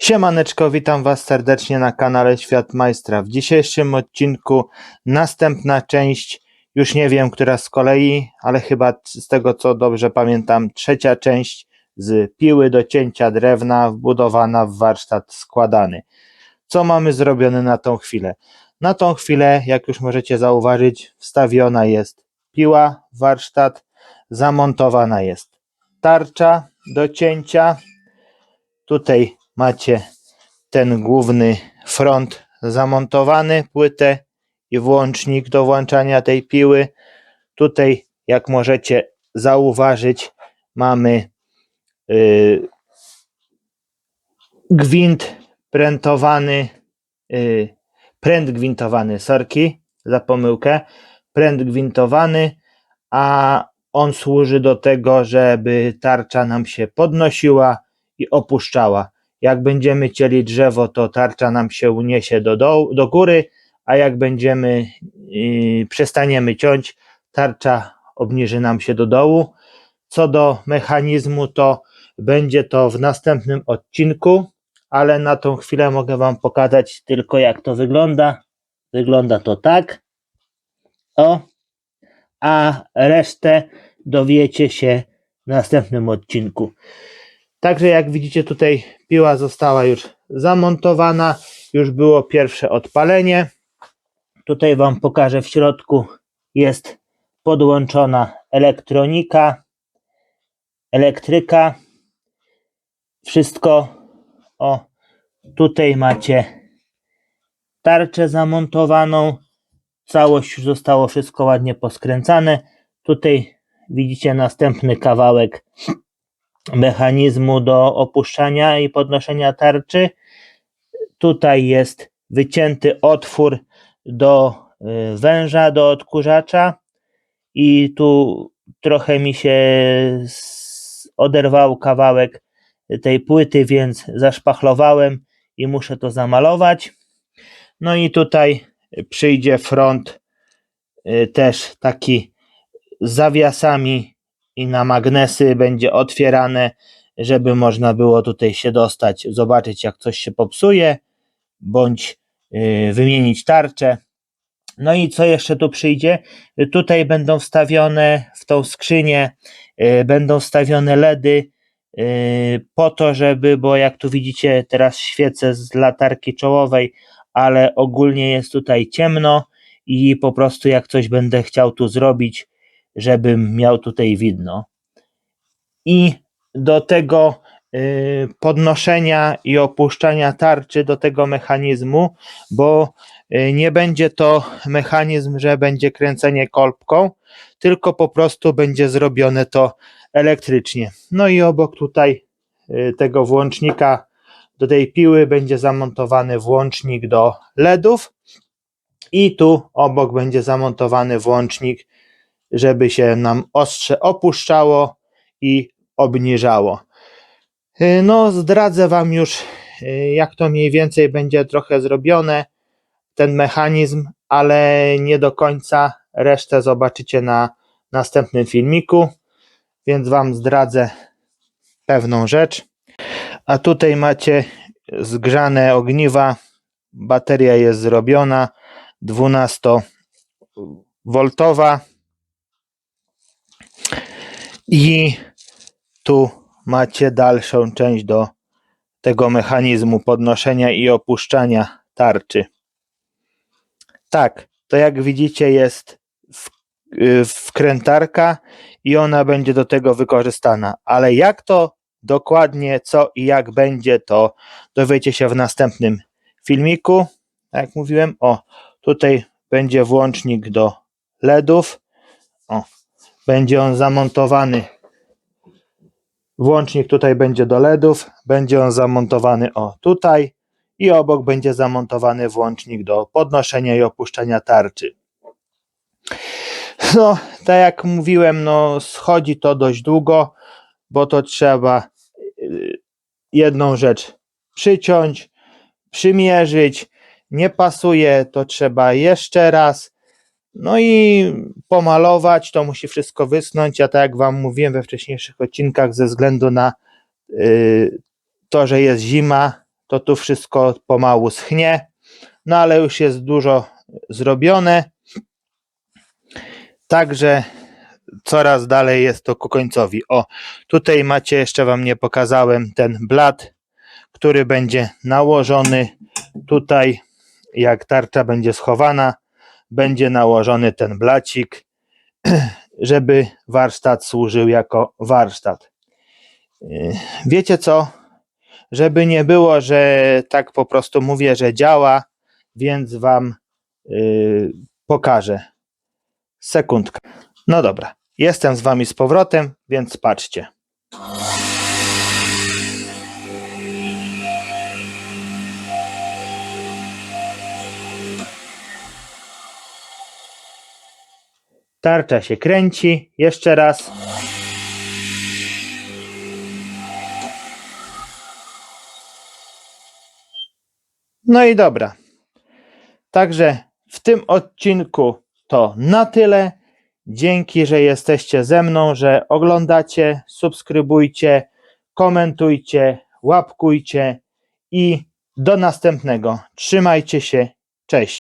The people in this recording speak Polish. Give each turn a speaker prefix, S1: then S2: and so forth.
S1: Siemaneczko, witam Was serdecznie na kanale Świat Majstra. W dzisiejszym odcinku następna część, już nie wiem, która z kolei, ale chyba z tego co dobrze pamiętam, trzecia część z piły do cięcia drewna wbudowana w warsztat składany. Co mamy zrobione na tą chwilę? Na tą chwilę, jak już możecie zauważyć, wstawiona jest piła warsztat, zamontowana jest tarcza do cięcia. Tutaj macie ten główny front zamontowany, płytę i włącznik do włączania tej piły. Tutaj, jak możecie zauważyć, mamy yy, gwint prętowany, yy, pręt gwintowany, sorki, za pomyłkę, pręt gwintowany, a on służy do tego, żeby tarcza nam się podnosiła i opuszczała. Jak będziemy cieli drzewo, to tarcza nam się uniesie do, do góry, a jak będziemy yy, przestaniemy ciąć, tarcza obniży nam się do dołu. Co do mechanizmu, to będzie to w następnym odcinku, ale na tą chwilę mogę Wam pokazać tylko jak to wygląda. Wygląda to tak. O, a resztę dowiecie się w następnym odcinku. Także jak widzicie tutaj piła została już zamontowana, już było pierwsze odpalenie. Tutaj Wam pokażę w środku jest podłączona elektronika, elektryka. Wszystko o tutaj macie tarczę zamontowaną. Całość już zostało wszystko ładnie poskręcane. Tutaj widzicie następny kawałek mechanizmu do opuszczania i podnoszenia tarczy. Tutaj jest wycięty otwór do y, węża, do odkurzacza i tu trochę mi się oderwał kawałek tej płyty, więc zaszpachlowałem i muszę to zamalować. No i tutaj przyjdzie front y, też taki z zawiasami i na magnesy będzie otwierane, żeby można było tutaj się dostać, zobaczyć jak coś się popsuje, bądź y, wymienić tarczę. No i co jeszcze tu przyjdzie? Tutaj będą wstawione w tą skrzynię, y, będą wstawione LEDy y, po to, żeby, bo jak tu widzicie teraz świecę z latarki czołowej, ale ogólnie jest tutaj ciemno i po prostu jak coś będę chciał tu zrobić, żebym miał tutaj widno. I do tego y, podnoszenia i opuszczania tarczy do tego mechanizmu, bo y, nie będzie to mechanizm, że będzie kręcenie kolbką, tylko po prostu będzie zrobione to elektrycznie. No i obok tutaj y, tego włącznika do tej piły będzie zamontowany włącznik do LEDów i tu obok będzie zamontowany włącznik żeby się nam ostrze opuszczało i obniżało. Y, No, zdradzę Wam już, y, jak to mniej więcej będzie trochę zrobione, ten mechanizm, ale nie do końca. Resztę zobaczycie na następnym filmiku, więc Wam zdradzę pewną rzecz. A tutaj macie zgrzane ogniwa. Bateria jest zrobiona 12V i tu macie dalszą część do tego mechanizmu podnoszenia i opuszczania tarczy. Tak, to jak widzicie jest y, wkrętarka i ona będzie do tego wykorzystana. Ale jak to dokładnie, co i jak będzie, to dowiecie się w następnym filmiku. Tak jak mówiłem, o, tutaj będzie włącznik do LEDów. O, będzie on zamontowany. Włącznik tutaj będzie do LEDów, będzie on zamontowany o tutaj i obok będzie zamontowany włącznik do podnoszenia i opuszczania tarczy. No, tak jak mówiłem, no schodzi to dość długo, bo to trzeba y, jedną rzecz przyciąć, przymierzyć, nie pasuje, to trzeba jeszcze raz, no i pomalować, to musi wszystko wysnąć, a tak jak Wam mówiłem we wcześniejszych odcinkach, ze względu na y, to, że jest zima, to tu wszystko pomału schnie. No ale już jest dużo zrobione. Także coraz dalej jest to ku końcowi. O, tutaj macie, jeszcze Wam nie pokazałem, ten blat, który będzie nałożony tutaj, jak tarcza będzie schowana, będzie nałożony ten blacik, żeby warsztat służył jako warsztat. Yy, Wiecie co? Żeby nie było, że tak po prostu mówię, że działa, więc Wam yy, pokażę. Sekundka. No dobra, jestem z Wami z powrotem, więc patrzcie. Tarcza się kręci. Jeszcze raz. No i dobra. Także w tym odcinku to na tyle. Dzięki, że jesteście ze mną, że oglądacie, subskrybujcie, komentujcie, łapkujcie i do następnego. Trzymajcie się. Cześć.